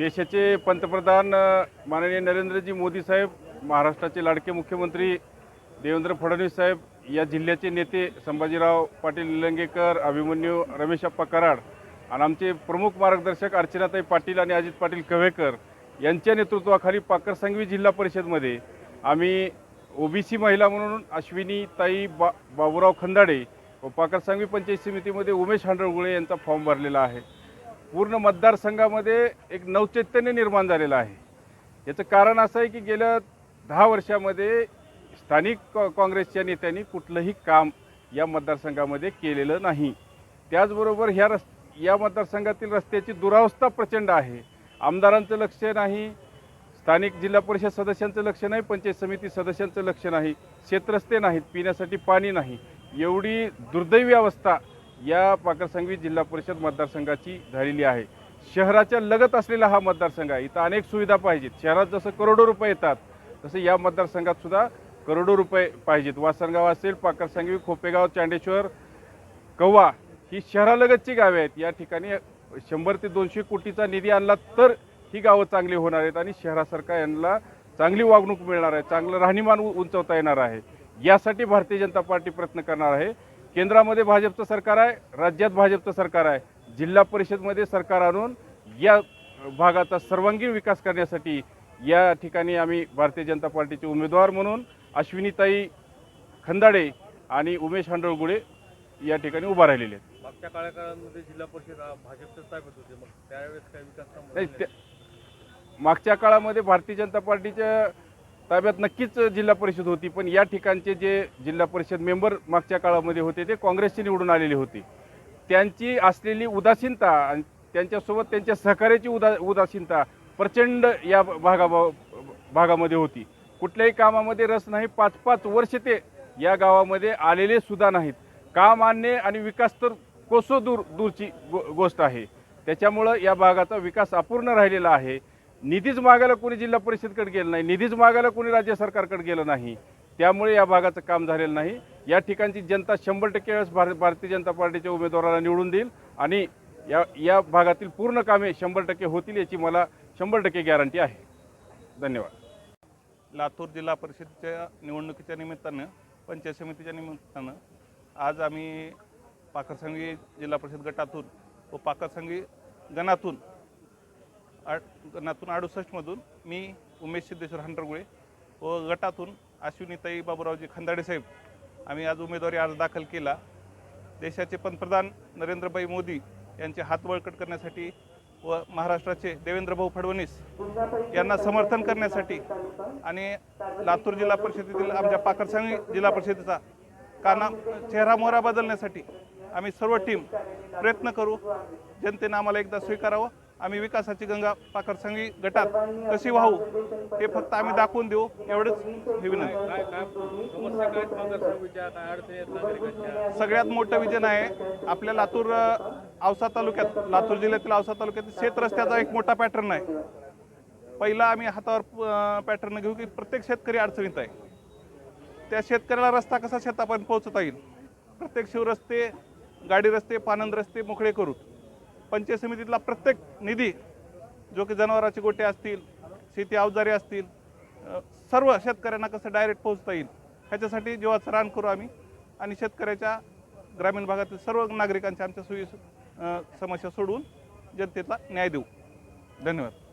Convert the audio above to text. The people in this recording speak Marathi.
देशाचे पंतप्रधान माननीय नरेंद्रजी मोदी साहेब महाराष्ट्राचे लाडके मुख्यमंत्री देवेंद्र फडणवीस साहेब या जिल्ह्याचे नेते संभाजीराव पाटील निलंगेकर अभिमन्यू रमेशप्पा कराड आणि आमचे प्रमुख मार्गदर्शक अर्चनाताई पाटील आणि अजित पाटील कव्हेकर यांच्या नेतृत्वाखाली पाकरसंगवी जिल्हा परिषदमध्ये आम्ही ओबीसी महिला म्हणून अश्विनी ताई बा बाबूराव खंदाडे व पाकरसंगवी पंचायत समितीमध्ये उमेश हांडळगुळे यांचा फॉर्म भरलेला आहे. पूर्ण मतदारसंघामध्ये एक नवचैतन्य निर्माण झालेलं आहे. याचं कारण असं आहे की गेल्या दहा वर्षामध्ये स्थानिक कॉ काँग्रेसच्या नेत्यांनी कुठलंही काम या मतदारसंघामध्ये केलेलं नाही. त्याचबरोबर ह्या रस् या मतदारसंघातील रस्त्याची दुरावस्था प्रचंड आहे. आमदारांचं लक्ष नाही स्थानिक जिल्हा परिषद सदस्यांचं लक्ष नाही पंचायत समिती सदस्यांचं लक्ष नाही शेतरस्ते नाहीत पिण्यासाठी पाणी नाही. एवढी दुर्दैवी अवस्था या पाकरसंगवी जिल्हा परिषद मतदारसंघाची झालेली आहे. शहराच्या लगत असलेला हा मतदारसंघ आहे. इथं अनेक सुविधा पाहिजेत. शहरात जसं करोडो रुपये येतात तसं या मतदारसंघात सुद्धा करोडो रुपये पाहिजेत. वासनगाव असेल पाकरसंगवी खोपेगाव चांडेश्वर कव्वा ही शहरालगतची गावे आहेत. या ठिकाणी शंभर ते दोनशे कोटीचा निधी आणला तर ही गावं चांगली होणार आहेत आणि शहरासारखा यांना चांगली वागणूक मिळणार आहे. चांगलं राहणीमान उंचवता येणार आहे. यासाठी भारतीय जनता पार्टी प्रयत्न करणार आहे. केंद्रामध्ये भाजपचं सरकार आहे राज्यात भाजपचं सरकार आहे. जिल्हा परिषदमध्ये सरकार आणून या भागाचा सर्वांगीण विकास करण्यासाठी या ठिकाणी आम्ही भारतीय जनता पार्टीचे उमेदवार म्हणून अश्विनीताई खंदाडे आणि उमेश हांडळगुळे या ठिकाणी उभा राहिलेले आहेत. मागच्या काळामध्ये जिल्हा परिषद आ, भाजपच्याच ताब्यात होते मग त्यावेळेस काय विकास नाही, मागच्या काळामध्ये भारतीय जनता पार्टीच्या ताब्यात नक्कीच जिल्हा परिषद होती पण या ठिकाणचे जे जिल्हा परिषद मेंबर मागच्या काळामध्ये होते ते काँग्रेसचे निवडून आलेले होते. त्यांची असलेली उदासीनता आणि त्यांच्यासोबत त्यांच्या सहकार्याची उदा उदासीनता प्रचंड या भागा भागामध्ये होती. कुठल्याही कामामध्ये रस नाही पाच पाच वर्ष ते या गावामध्ये आलेले सुद्धा नाहीत. काम आणणे आणि विकास तर कोसो दूर दूरची गो गोष्ट आहे. त्याच्यामुळं या भागाचा विकास अपूर्ण राहिलेला आहे. निधीच मागायला कोणी जिल्हा परिषदकडे गेलं नाही निधीच मागायला कोणी राज्य सरकारकडे गेलं नाही त्यामुळे या भागाचं काम झालेलं नाही. या ठिकाणची जनता शंभर टक्के वेळेस भार भारतीय जनता पार्टीच्या उमेदवाराला निवडून देईल आणि या या भागातील पूर्ण कामे शंभर टक्के होतील याची मला शंभर टक्के गॅरंटी आहे. धन्यवाद. लातूर जिल्हा परिषदेच्या निवडणुकीच्या निमित्तानं पंचायत समितीच्या निमित्तानं आज आम्ही पाकरसंगी जिल्हा परिषद गटातून व पाकरसंगी गणातून नातून अडुसष्टमधून मी उमेश सिद्धेश्वर हंटरगुळे व गटातून अश्विनीताई बाबूरावजी खंदाडे साहेब. आम्ही आज उमेदवारी अर्ज दाखल केला. देशाचे पंतप्रधान नरेंद्रभाई मोदी यांचे हात बळकट करण्यासाठी व महाराष्ट्राचे देवेंद्रभाऊ फडणवीस यांना समर्थन करण्यासाठी आणि लातूर जिल्हा परिषदेतील आमच्या पाकरसांगी जिल्हा परिषदेचा काना चेहरा मोहरा बदलण्यासाठी आम्ही सर्व टीम प्रयत्न करू. जनतेनं आम्हाला एकदा स्वीकारावं. आम्ही विकासाची गंगा पाकरसंगी गटात कशी वाहू हे फक्त आम्ही दाखवून देऊ एवढंच हे विनंती. सगळ्यात मोठं विजन आहे आपल्या लातूर औसा तालुक्यात लातूर जिल्ह्यातील औसा तालुक्यातील शेत रस्त्याचा एक मोठा पॅटर्न आहे पहिला आम्ही हातावर पॅटर्न घेऊ की प्रत्येक शेतकरी अडचणीत आहे. त्या शेतकऱ्याला रस्ता कसा शेतापर्यंत पोहोचता येईल? प्रत्येक शिवरस्ते गाडी रस्ते पानंद रस्ते मोकळे करू पंचायत समितीतला प्रत्येक निधी जो की जनावराचे गोटे असतील शेती अवजारे असतील सर्व शेतकऱ्यांना कसं डायरेक्ट पोहोचता येईल ह्याच्यासाठी जेव्हा रान करू आम्ही. आणि शेतकऱ्याच्या ग्रामीण भागातील सर्व नागरिकांच्या आमच्या सोयी समस्या सोडवून जनतेला न्याय देऊ. धन्यवाद.